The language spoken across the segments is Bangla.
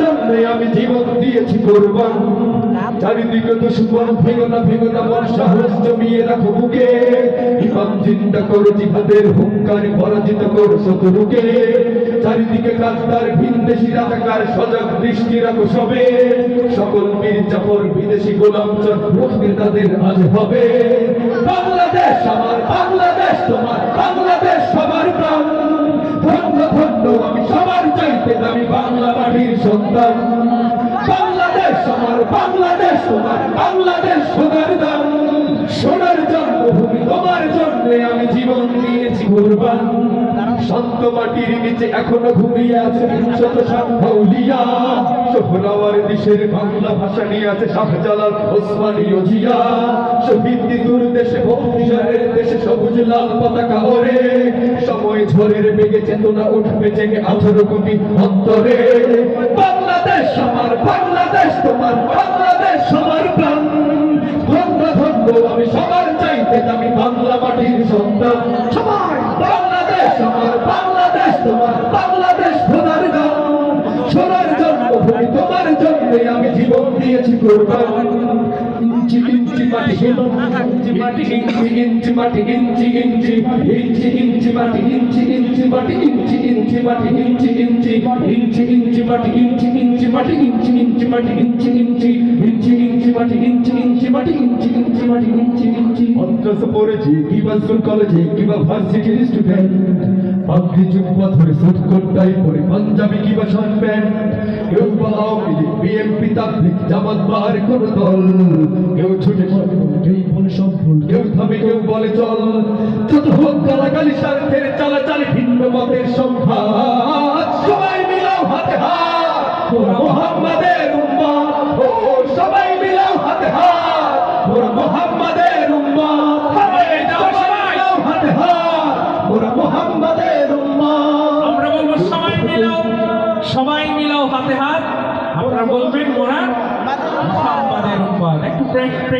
জন্য আমি জীবন দিয়েছি কোরবান। চারিদিকে দুশ্মন ভেঙো না ভেঙো না জমিয়ে রাখো বুকে। ইমাম চিন্তা করো জিহাদের হুঙ্কারে, পরাজিত করো শত্রুকে। চারিদিকে কাজদার ভিনদেশি রাজাকার, সজাগ দৃষ্টি রাখো সবে। সকল বীর চাপর বিদেশি গোলাম চক্র তাদের আজ হবে। বাংলাদেশ আমার সন্তান। বাংলাদেশ আমার, বাংলাদেশ তোমার, বাংলাদেশ সোনার দাম। সোনার জন্মভূমি তোমার জন্মে আমি জীবন দিয়েছি, কোরবান। শান্ত মাটির নিচে এখনও ঘুমিয়ে আছে শত সাংহৌলিয়া সোহরাওয়ার দেশের বাংলা ভাষা নিয়ে আছে শাহজালাল ওসমানী ওজিয়া। শহীদ তিতুর দেশে বক্তিয়ারের দেশে সবুজ লাল পতাকা ওরে সময় ঝড়ের বেগে চেতনা উঠবে জেগে আঠারো কোটি অন্তরে। বাংলাদেশ আমার, বাংলাদেশ তোমার, বাংলাদেশ সবার প্রাণ। ধন্য ধন্য, আমি সবার চাইতে আমি বাংলা মাটির সন্তান। সবাই বাংলাদেশ আমার বাংলাদেশ, তোমার বাংলাদেশ সোনার গান সোনার জন্মভূমি, তোমার জন্মে আমি জীবন দিয়েছি কোরবান। মাটি ইঞ্চি মাটি ইঞ্চি ইঞ্চি মাটি ইঞ্চি ইঞ্চি ইঞ্চি ইঞ্চি মাটি ইঞ্চি ইঞ্চি মাটি ইঞ্চি ইঞ্চি মাটি ইঞ্চি ইঞ্চি ইঞ্চি ইঞ্চি মাটি ইঞ্চি ইঞ্চি মাটি ইঞ্চি ইঞ্চি মাটি ইঞ্চি ইঞ্চি ইঞ্চি ইঞ্চি মাটি ইঞ্চি ইঞ্চি মাটি ইঞ্চি ইঞ্চি মাটি ইঞ্চি ইঞ্চি অন্তস পড়েছি কিবা স্কুল কলেজে কিবা ভার্সিটির স্টুডেন্ট পাগড়ি জুব্বা ধরে সুট কোটটাই পরে পাঞ্জাবি কিবা শার্ট প্যান্ট কেউ বা আওয়ামী লীগ বিএনপি তাবলিগ জামাত বা কোন দল কেউ ছুটে কেউ বলে সব ভুল। কেউ থামে কেউ বলে চল। যত হোক গালাগালি স্বার্থের চালাচালি ভিন্ন মতের সংখ্যা সবাই মিলাও হাতে হাত। মোহাম্মদের উম্মত।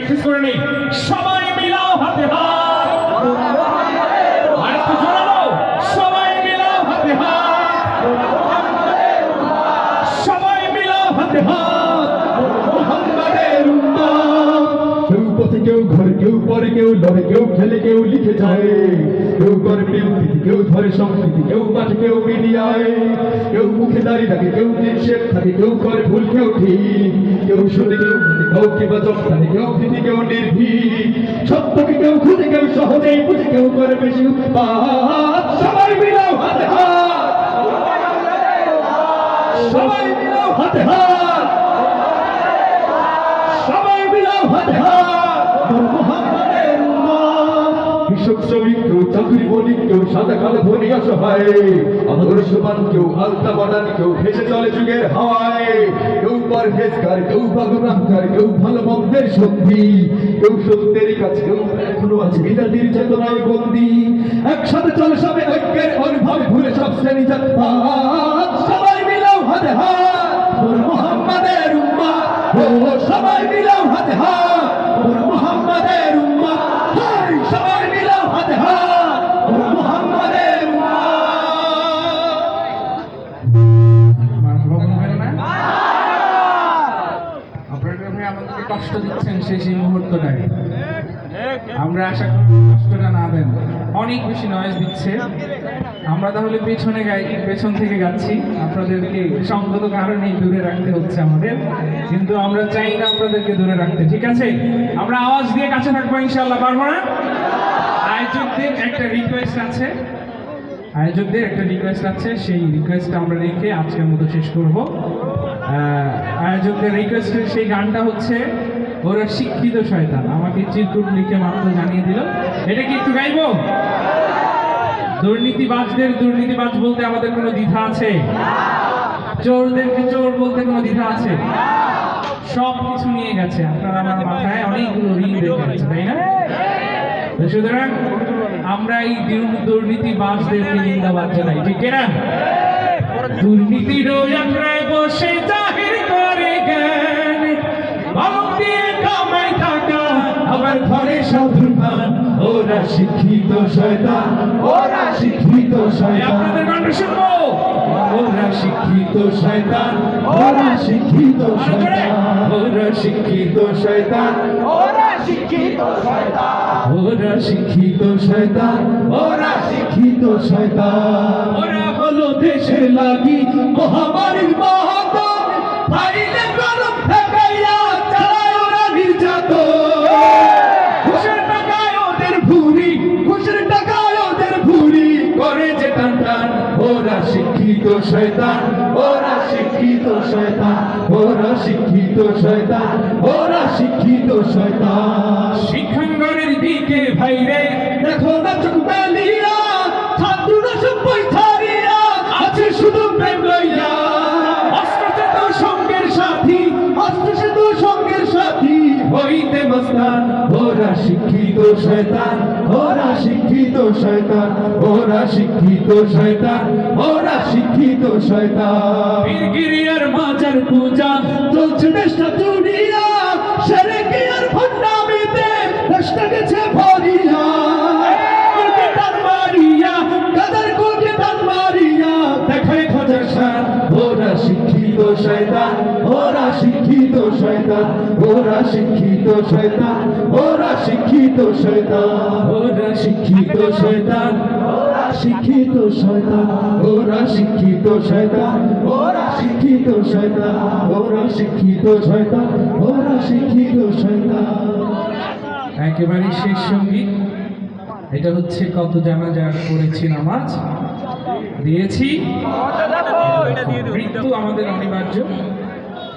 প্র্যাকটিস করে নেই। সবাই মিলাও হাতে হাত। আর একটু জোরালো সবাই মিলাও হাতে হাত। সবাই মিলাও হাতে হাত। কেউ পথে কেউ ঘরে কেউ পরে কেউ লড়ে, কেউ খেলে, কেউ লিখে যায়। কেউ মুখে দাঁড়িয়ে থাকে কেউ থাকে, কেউ করে ভুল, কেউ ঠিক। কেউ শুনে কেউ কেউ কিংবা চক্রানে কেউ ভীতি, কেউ নির্ভীক। সত্যকে কেউ খুঁজে কেউ সহজেই বুঝে কেউ করে বেশি উৎপাত। সবাই মিলাও হাতে সবাই মিলাও হাতে সবাই মিলাও হাতে হাত। কৃষক শ্রমিক চাকরি বণিক কেউ সাদা কালো ধনী অসহায় আদর্শবান কেউ আলতা বানান কেউ ভেসে চলে যুগের হাওয়ায়। কেউ পরহেজগার কেউ বাগরামকার কেউ ভালো মন্দের সন্ধি। কেউ সত্যের কাছে, কেউ এখনও আছে বিদাতির চেতনায় বন্দি। একসাথে চলে সবে ঐক্যের অনুভবে ভুলে সব শ্রেণি জাত সবাই মিলাও হাতে হাত মোহাম্মদের উম্মত ও, সবাই মিলাও হাতে হাত। কষ্ট দিচ্ছেন সেই সেই মুহূর্তটায়। আমরা আশা করি কষ্টটা না দেন। অনেক বেশি নয়েজ দিচ্ছে। আমরা তাহলে পেছনে গাই পেছন থেকে গাচ্ছি। আপনাদেরকে সঙ্গত কারণেই দূরে রাখতে হচ্ছে আমাদের। কিন্তু আমরা চাই না আপনাদেরকে দূরে রাখতে, ঠিক আছে? আমরা আওয়াজ দিয়ে কাছে থাকব ইনশাল্লাহ পারব না? আয়োজকদের একটা রিকোয়েস্ট আছে। আয়োজকদের একটা রিকোয়েস্ট আছে। সেই রিকোয়েস্ট আমরা রেখে আজকের মতো শেষ করব। আয়োজকদের রিকোয়েস্টের সেই গানটা হচ্ছে ওরা শিক্ষিত শয়তান। আমাকে চিরকুট লিখে মাত্র জানিয়ে দিল, এটা কি একটু গাইবো? দুর্নীতিবাজদের দুর্নীতিবাজ বলতে আমাদের কোনো দ্বিধা আছে? চোরদেরকে চোর বলতে কোনো দ্বিধা আছে? সব কিছু নিয়ে গেছে। আপনার আমার মাথায় অনেকগুলো ঋণ রেখে গেছে তাই না? সুতরাং আমরা এই দুর- দুর্নীতিবাজদেরকে নিন্দাবাদ জানাই, ঠিক না? দুর্নীতির যাত্রায় বসে কামাই টাকা আবার ঘরে সাধু পান ওরা শিক্ষিত শয়তান ওরা শিক্ষিত শয়তান। আপনাদের গান শুনব? ওরা শিক্ষিত শয়তান ওরা শিক্ষিত শয়তান। ওরা শিক্ষিত শয়তান। ওরা শিক্ষিত শয়তান। ওরা শিক্ষিত শয়তান ওরা শিক্ষিত শয়তান। ওরা হলো দেশের লাগি মহামারীর মহাতন ফাইলে কলম ঠেকাইয়া ঘুষের টাকায় ওদের ভুরি করে যে টান টান। ওরা শিক্ষিত শয়তান, ওরা শিক্ষিত শয়তান, ওরা শিক্ষিত শয়তান, ওরা শিক্ষিত শয়তান। শিক্ষাঙ্গনের দিকে ভাইরে, দেখো না চোখ শিক্ষিত শয়তান ওরা শিক্ষিত শয়তান ওরা শিক্ষিত শয়তান ওরা শিক্ষিত শয়তান। বীরগিরিয়ার মাজার পূজা চলছে দেশটা দুনিয়া সেরে আর ভণ্ডামিতে দেশটা গেছে ভরিয়া। মারিয়া দেখায় খোঁজার সার ওরা শিক্ষিত শয়তান শিক্ষিত শয়তান ওরা শিক্ষিত শয়তান ওরা শিক্ষিত শয়তান। ওরা শিক্ষিত শয়তান। ওরা শিক্ষিত শয়তান ওরা শিক্ষিত শয়তান ওরা শিক্ষিত শয়তান ওরা শিক্ষিত শয়তান ওরা শিক্ষিত শয়তান। একেবারে শেষ সংগীত। এটা হচ্ছে কত জানাজার করেছি নামাজ। দিয়েছি। মৃত্যু আমাদের অনিবার্য।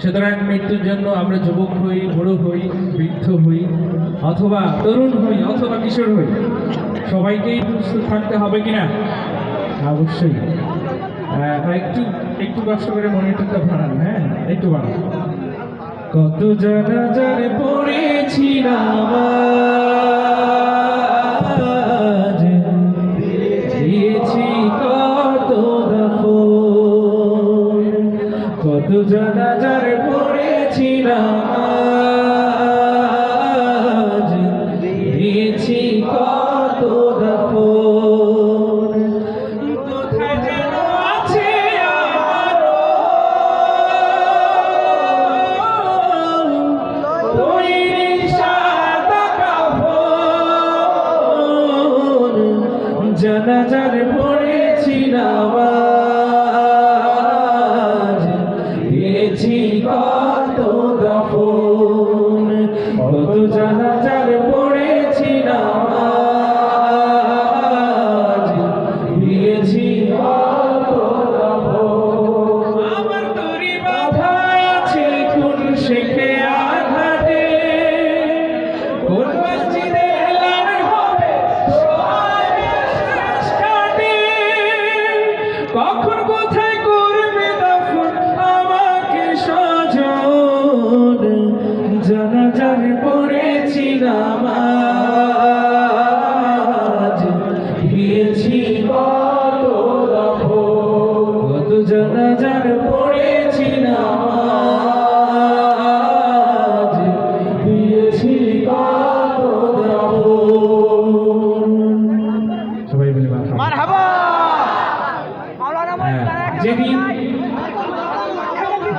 সুতরাং মৃত্যুর জন্য আমরা যুবক হই, বুড়ো হই, বৃদ্ধ হই, অথবা তরুণ হই, অথবা কিশোর হই, সবাইকেই প্রস্তুত থাকতে হবে কিনা? অবশ্যই। একটু একটু কষ্ট করে মনিটরটা ভাড়ান হ্যাঁ? একটু বাড়ান। কত জানা জানে নামাজ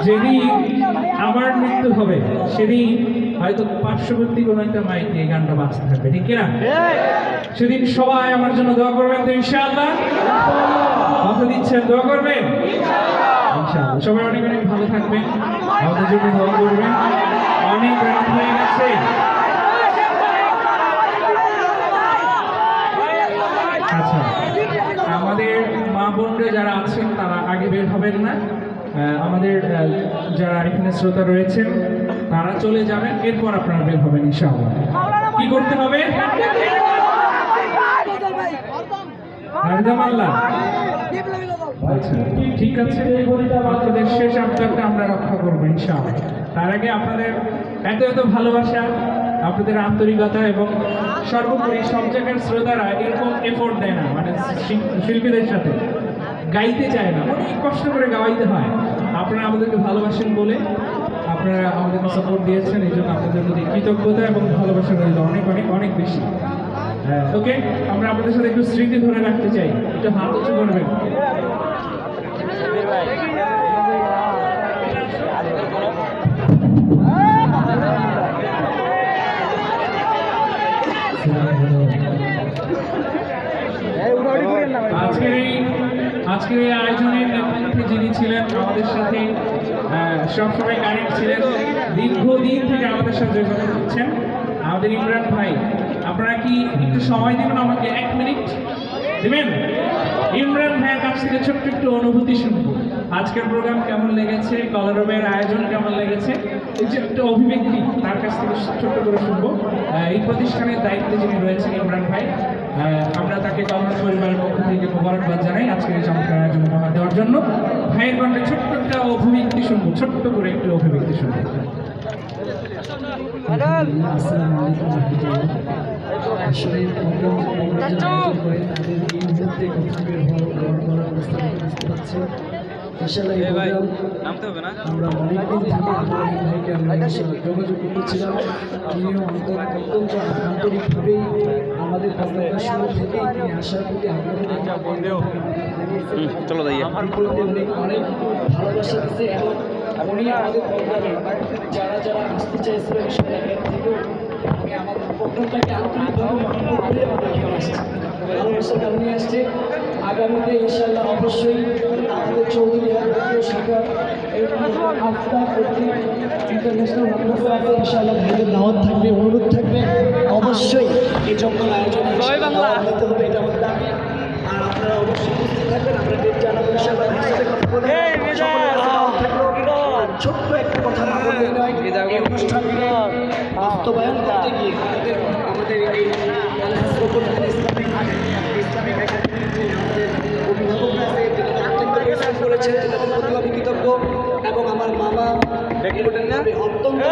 যেদিন আমার মৃত্যু হবে, সেদিন হয়তো পার্শ্ববর্তী কোনো একটা মাইকে এই গানটা বাঁচতে থাকবে, ঠিক কিনা? সেদিন সবাই আমার জন্য দোয়া করবেন তো ইনশাআল্লাহ? কথা দিচ্ছেন, দোয়া করবেন? ইনশাআল্লাহ। সবাই অনেক অনেক ভালো থাকবেন, আমাদের জন্য দোয়া করবেন। অনেক রাত হয়ে গেছে। আচ্ছা আমাদের মা বোনরা যারা আছেন, তারা আগে বের হবেন না? আমাদের যারা এখানে শ্রোতা রয়েছেন, তারা চলে যাবেন। এরপর আপনারা বের হবেন, ইনশাআল্লাহ। কি করতে হবে? আচ্ছা ঠিক আছে। আপনাদের শেষ আবদারটা আমরা রক্ষা করব, ইনশাআল্লাহ। তার আগে আপনাদের এত এত ভালোবাসা, আপনাদের আন্তরিকতা এবং সর্বোপরি সব জায়গার শ্রোতারা এরকম এফোর্ট দেয় না মানে শিল- শিল্পীদের সাথে। গাইতে চায় না অনেক কষ্ট করে গাওয়াইতে হয়। আপনারা আমাদেরকে ভালোবাসেন বলে আপনারা আমাদেরকে সাপোর্ট দিয়েছেন এই জন্য আপনাদের প্রতি কৃতজ্ঞতা এবং ভালোবাসা রইল অনেক অনেক অনেক বেশি। হ্যাঁ। ওকে আমরা আপনাদের সাথে একটু স্মৃতি ধরে রাখতে চাই। একটু হাত উঁচু করবেন। আজকের এই আয়োজনের নেতৃত্বে যিনি ছিলেন, আমাদের সাথে সবসময় কানেক্ট ছিলেন। দীর্ঘদিন থেকে আমাদের সাথে যোগাযোগ করছেন আমাদের ইমরান ভাই। আপনারা কি একটু সময় দেবেন আমাকে এক মিনিট? দেবেন? ইমরান ভাইয়ের কাছ থেকে ছোট্ট একটু অনুভূতি শুনব। আজকের প্রোগ্রাম কেমন লেগেছে? কলরবের আয়োজন কেমন লেগেছে? যে একটা অভিব্যক্তি তার কাছ থেকে ছোট্ট করে শুনব। এই প্রতিষ্ঠানের দায়িত্বে যিনি রয়েছেন ইমরান ভাই আমরা তাকে কংগ্রেস পরিবারের পক্ষ থেকে মোবারকবাদ জানাই আজকের এই চমৎকার আয়োজন উপহার দেওয়ার জন্য। ভাইয়ের কণ্ঠে ছোট্ট একটা অভিব্যক্তি শুনব ছোট্ট করে একটু অভিব্যক্তি শুনব। আসসালামু আলাইকুম রহমতুল্লাহ আসলে প্রোগ্রাম করে তাদের এই মুহূর্তে কথা বের হওয়ার বুঝতে পারছি। ইনশাআল্লাহ এই প্রোগ্রাম আমরা অনেকদিন থেকে ভাইকে আমরা যোগাযোগ করতেছিলাম। তিনিও অত্যন্ত আন্তরিকভাবেই আমাদের শুরু থেকেই তিনি আসার প্রতি আগ্রহ চলো যাইয়া আমার প্রতি অনেক অনেক ভালোবাসা দিচ্ছে এবং উনি আমাদের প্রোগ্রামে যারা যারা আসতে এর থেকেও আমি আমাদের প্রোগ্রামটাকে আন্তরিকভাবে করে এখানে আসছি। ভালোবাসার কারণে আসছে। আগামীতে ইনশাআল্লাহ অবশ্যই আমাদের চৌধুরী দ্বিতীয় শাখা আফতা কর্তৃক ইন্টারন্যাশনাল মাদ্রাসা ইনশাআল্লাহ ভাইদের দাওয়াত থাকবে অনুরোধ থাকবে। অবশ্যই এই জঙ্গল আয়োজনে নিতে হবে এটা আমাদের দাবি। আর আপনারা অবশ্যই উপস্থিত থাকবেন আমরা ডেট জানাব ইনশাআল্লাহ ছোট্ট একটা কথা না বললেই নয় এই অনুষ্ঠানকে বাস্তবায়ন করতে গিয়ে আমাদের আমাদের এই আলহাজ রকুল আলী ইসলামিক ইসলামিক আমাদের অভিভাবকরা আছে যারা অত্যন্ত তাদের প্রতি আমি কৃতজ্ঞ এবং আমার মামা অত্যন্ত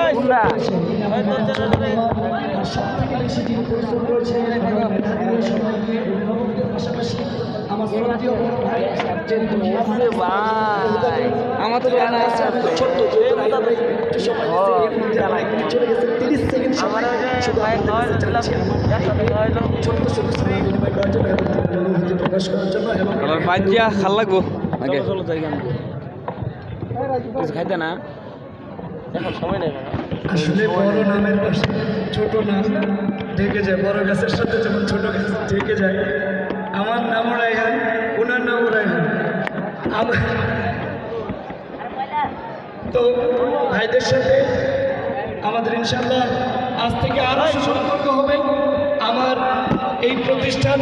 সব থেকে বেশি যিনি পরিশ্রম পাশাপাশি আমার শ্রদ্ধেয় বড় ভাই আমার তো জানা আছে। ছোট্ট যেহেতু রাইড ভাই একটু সময় দিয়েছে, এর মধ্যে আমার এক মিনিট চলে গেছে, 30 সেকেন্ড সময়। শুধু আপনাদের কাছে চাচ্ছি। আমার ভাইকে ছোট্ট ছোট্ট সময় বিনিময় করার জন্য এবং তার অনুভূতি প্রকাশ করার জন্য এবং বাজ্যা খাল লাগবো। আগে। চলো জায়গা কিছু খাইতে না? এখন সময় নেই আসলে বড় নামের পাশে ছোট নাম ঢেকে যায় বড় গাছের সাথে যেমন ছোট গাছ ঢেকে যায় আমার নামও রায়হান ওনার নামও রায়হান। আমার তো ভাইদের সাথে আমাদের ইনশাল্লাহ আজ থেকে আরও সুসম্পর্ক হবে। আমার এই প্রতিষ্ঠান